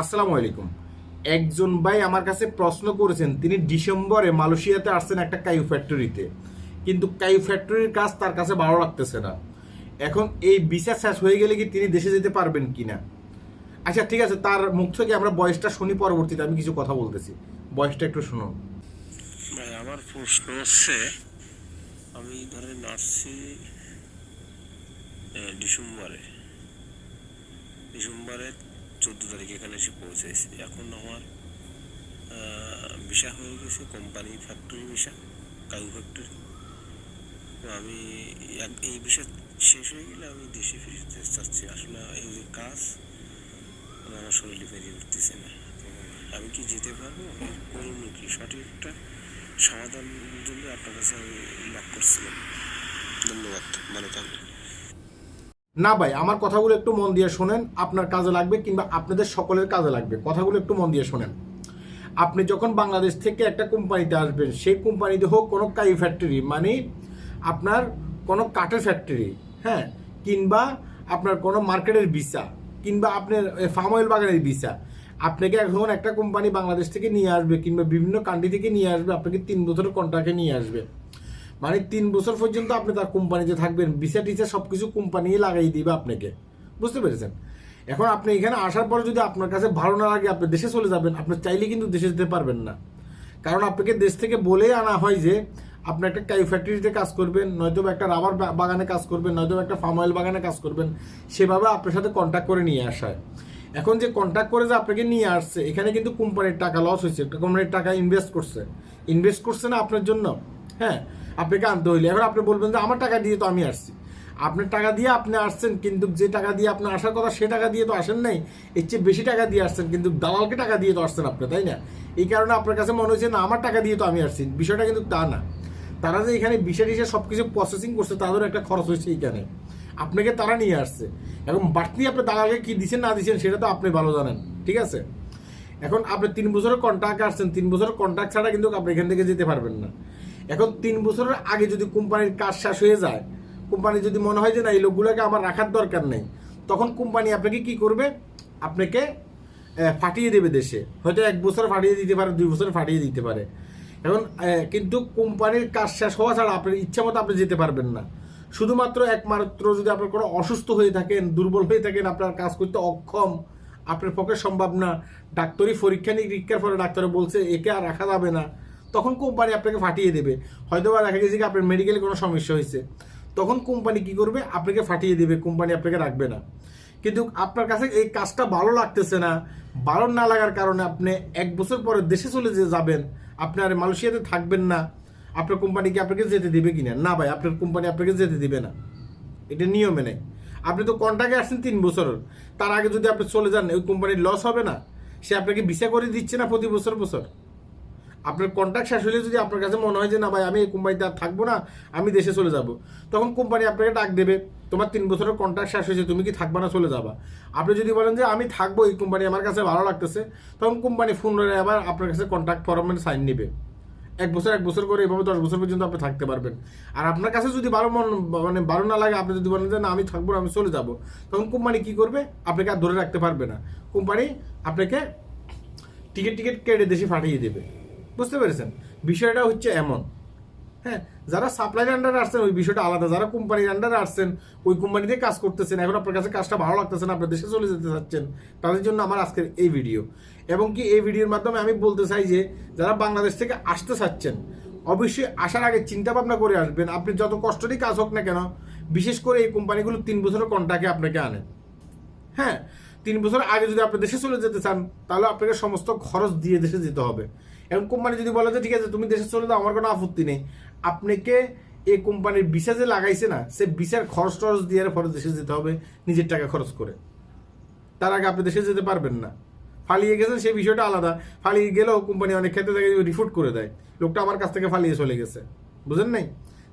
আসসালামু আলাইকুম। একজন ভাই আমার কাছে প্রশ্ন করেছেন, তিনি ডিসেম্বরে মালয়েশিয়াতে আসছেন একটা কাইউ ফ্যাক্টরিতে। কিন্তু কাইউ ফ্যাক্টরির কাজ তার কাছে ভালো লাগতেছে না। এখন এই বিচার শেষ হয়ে গেলে কি তিনি দেশে যেতে পারবেন কি না আচ্ছা ঠিক আছে, তার মুখ থেকে আমরা বয়সটা শুনি পরবর্তীতে, আমি কিছু কথা বলতেছি। বয়সটা একটু শুনুন। ভাই, আমার প্রশ্ন হচ্ছে, আমি ধরেন আসছি ডিসেম্বরে। ডিসেম্বরে চোদ্দ তারিখে এখানে এসে পৌঁছেছি এখন আমার ভিসা হয়ে গেছে কোম্পানি ফ্যাক্টরি ভিসা কাউ ফ্যাক্টরি আমি এই ভিসা শেষ হয়ে গেলে আমি দেশে ফিরতে চাচ্ছি। আসলে এই যে কাজ মানে আমার শরীরে বেরিয়ে উঠতেছে না। আমি কি যেতে পারব? করণীয় কি সঠিক একটা জন্য আপনার কাছে আমি লাভ করছিলাম। ধন্যবাদ। ভালো থাকবেন। না ভাই, আমার কথাগুলো একটু মন দিয়ে শোনেন, আপনার কাজে লাগবে কিংবা আপনাদের সকলের কাজে লাগবে। কথাগুলো একটু মন দিয়ে শোনেন। আপনি যখন বাংলাদেশ থেকে একটা কোম্পানিতে আসবেন, সেই কোম্পানিতে হোক কোনো কাই ফ্যাক্টরি মানে আপনার কোনো কাঠের ফ্যাক্টরি হ্যাঁ কিংবা আপনার কোনো মার্কেটের ভিসা, কিংবা আপনার ফার্ম অয়েল বাগানের ভিসা, আপনাকে এখন একটা কোম্পানি বাংলাদেশ থেকে নিয়ে আসবে, কিংবা বিভিন্ন কান্ট্রি থেকে নিয়ে আসবে, আপনাকে তিন বছরের কন্ট্রাক্টে নিয়ে আসবে। মানে তিন বছর পর্যন্ত আপনি তার কোম্পানিতে থাকবেন। ভিসা টিসা সব কিছু কোম্পানি লাগাই দিবে আপনাকে। বুঝতে পেরেছেন? এখন আপনি এখানে আসার পরে যদি আপনার কাছে ভালো না লাগে, আপনি দেশে চলে যাবেন, আপনি চাইলে কিন্তু দেশে যেতে পারবেন না। কারণ আপনাকে দেশ থেকে বলেই আনা হয় যে, আপনি একটা কাই ফ্যাক্টরিতে কাজ করবেন, নয়তো একটা রাবার বাগানে কাজ করবেন, নয়তো একটা ফার্ম অয়েল বাগানে কাজ করবেন, সেভাবে আপনার সাথে কন্ট্যাক্ট করে নিয়ে আসা হয়। এখন যে কন্ট্যাক্ট করে যে আপনাকে নিয়ে আসছে, এখানে কিন্তু কোম্পানির টাকা লস হয়েছে, কোম্পানির টাকা ইনভেস্ট করছে। ইনভেস্ট করছে না আপনার জন্য। হ্যাঁ আপনাকে আনতে হইলে এবার আপনি বলবেন যে আমার টাকা দিয়ে তো আমি আসছি। আপনার টাকা দিয়ে আপনি আসছেন, কিন্তু যে টাকা দিয়ে আপনি আসার কথা সে টাকা দিয়ে তো আসেন নাই, এর চেয়ে বেশি টাকা দিয়ে আসছেন, কিন্তু দালালকে টাকা দিয়ে তো আসছেন আপনি, তাই না? এই কারণে আপনার কাছে মনে হচ্ছে, না, আমার টাকা দিয়ে তো আমি আসছি। বিষয়টা কিন্তু তা না। তারা যে এখানে বিষয় টিসে সব কিছু প্রসেসিং করছে, তাদেরও একটা খরচ হয়েছে এইখানে। আপনাকে তারা নিয়ে আসছে। এখন বাড়তি আপনি দালালকে কি দিচ্ছেন, না দিচ্ছেন, সেটা তো আপনি ভালো জানেন, ঠিক আছে? এখন আপনি তিন বছরের কন্ট্রাক্ট আসছেন, তিন বছরের কন্ট্রাক্ট ছাড়া কিন্তু আপনি এখান থেকে যেতে পারবেন না। এখন তিন বছরের আগে যদি কোম্পানির কাজ শেষ হয়ে যায়, কোম্পানি যদি মনে হয় যে না, এই লোকগুলোকে আমার রাখার দরকার নেই, তখন কোম্পানি আপনাকে কি করবে? আপনাকে ফাটিয়ে দেবে দেশে। হয়তো এক বছর ফাটিয়ে দিতে পারে, দুই বছর ফাটিয়ে দিতে পারে। এখন কিন্তু কোম্পানির কাজ শেষ হওয়া ছাড়া আপনার ইচ্ছা মতো আপনি যেতে পারবেন না। শুধুমাত্র একমাত্র যদি আপনার কোনো অসুস্থ হয়ে থাকেন, দুর্বল হয়ে থাকেন, আপনার কাজ করতে অক্ষম, আপনার পক্ষে সম্ভব না, ডাক্তারি পরীক্ষা নিরীক্ষার পরে ডাক্তার বলছে, একে আর রাখা যাবে না। তখন কোম্পানি আপনাকে ফাটিয়ে দেবে। হয়তো বা দেখা গেছে কি আপনার মেডিকেলে কোনো সমস্যা হয়েছে। তখন কোম্পানি কি করবে? আপনাকে ফাটিয়ে দেবে, কোম্পানি আপনাকে রাখবে না। কিন্তু আপনার কাছে এই কাজটা ভালো লাগতেছে না, ভালো না লাগার কারণে আপনি এক বছর পরে দেশে চলে যে যাবেন, আপনি আর মালয়েশিয়াতে থাকবেন না। আপনার কোম্পানি কি আপনাকে যেতে দিবে কিনা? না না ভাই, আপনার কোম্পানি আপনাকে যেতে দিবে না। এটা নিয়মে নেই। আপনি তো কন্ট্রাক্টে আসছেন তিন বছর। তার আগে যদি আপনি চলে যান, ওই কোম্পানির লস হবে না। সে আপনাকে ভিসা করে দিচ্ছে না প্রতি বছর বছর। আপনার কন্ট্রাক্ট শেষ হলে যদি আপনার কাছে মনে হয় যে না ভাই, আমি এই কোম্পানিতে আর থাকব না, আমি দেশে চলে যাব। তখন কোম্পানি আপনাকে ডাক দেবে, তোমার তিন বছরের কন্ট্রাক্ট শেষ হয়েছে, তুমি কি থাকবা না চলে যাবা? আপনি যদি বলেন যে আমি থাকব, এই কোম্পানি আমার কাছে ভালো লাগতেছে, তখন কোম্পানি ফোন আবার আপনার কাছে কন্ট্রাক্ট ফরমের সাইন নেবে। এক বছর এক বছর করে এভাবে দশ বছর পর্যন্ত আপনি থাকতে পারবেন। আর আপনার কাছে যদি ভালো মন মানে ভালো না লাগে, আপনি যদি বলেন যে না, আমি থাকব আমি চলে যাব, তখন কোম্পানি কি করবে? আপনাকে আর ধরে রাখতে পারবে না। কোম্পানি আপনাকে টিকিট টিকিট কেটে দেশে পাঠিয়ে দেবে। বুঝতে পেরেছেন? বিষয়টা হচ্ছে এমন। হ্যাঁ যারা সাপ্লাইয়ের আন্ডারে আসছেন, ওই বিষয়টা আলাদা। যারা কোম্পানির আন্ডারে আসছেন, ওই কোম্পানিতে কাজ করতেছেন, এখন আপনার কাছে কাজটা ভালো লাগতেছে না আপনার দেশে চলে যেতে চাচ্ছেন, তাদের জন্য আমার আজকের এই ভিডিও এবং কি এই ভিডিওর মাধ্যমে আমি বলতে চাই যে, যারা বাংলাদেশ থেকে আসতে চাচ্ছেন, অবশ্যই আসার আগে চিন্তা ভাবনা করে আসবেন। আপনি যত কষ্টরই কাজ হোক না কেন, বিশেষ করে এই কোম্পানিগুলো তিন বছরের কন্ট্রাক্টে আপনাকে আনে হ্যাঁ তিন বছর আগে যদি আপনি দেশে চলে যেতে চান, তাহলে আপনাকে সমস্ত খরচ দিয়ে দেশে যেতে হবে। এখন কোম্পানি যদি বলে যে, ঠিক আছে, তুমি দেশে চলে যাও, আমার কোনো আপত্তি নেই। আপনাকে এই কোম্পানির ভিসা যে লাগাইছে না, সে ভিসার খরচ টরচ দিয়ে পরে দেশে যেতে হবে, নিজের টাকা খরচ করে। তার আগে আপনি দেশে যেতে পারবেন না। ফালিয়ে গেছেন সেই বিষয়টা আলাদা। ফালিয়ে গেলেও কোম্পানি অনেক ক্ষেত্রে তাকে রিফুট করে দেয়। লোকটা আমার কাছ থেকে ফালিয়ে চলে গেছে। বুঝেন নাই?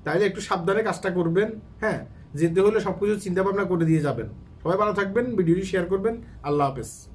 তাইলে একটু সাবধানে কাজটা করবেন হ্যাঁ? যেতে হলে সব কিছু চিন্তা ভাবনা করে দিয়ে যাবেন। সবাই ভালো থাকবেন, ভিডিওটি শেয়ার করবেন। আল্লাহ হাফেজ।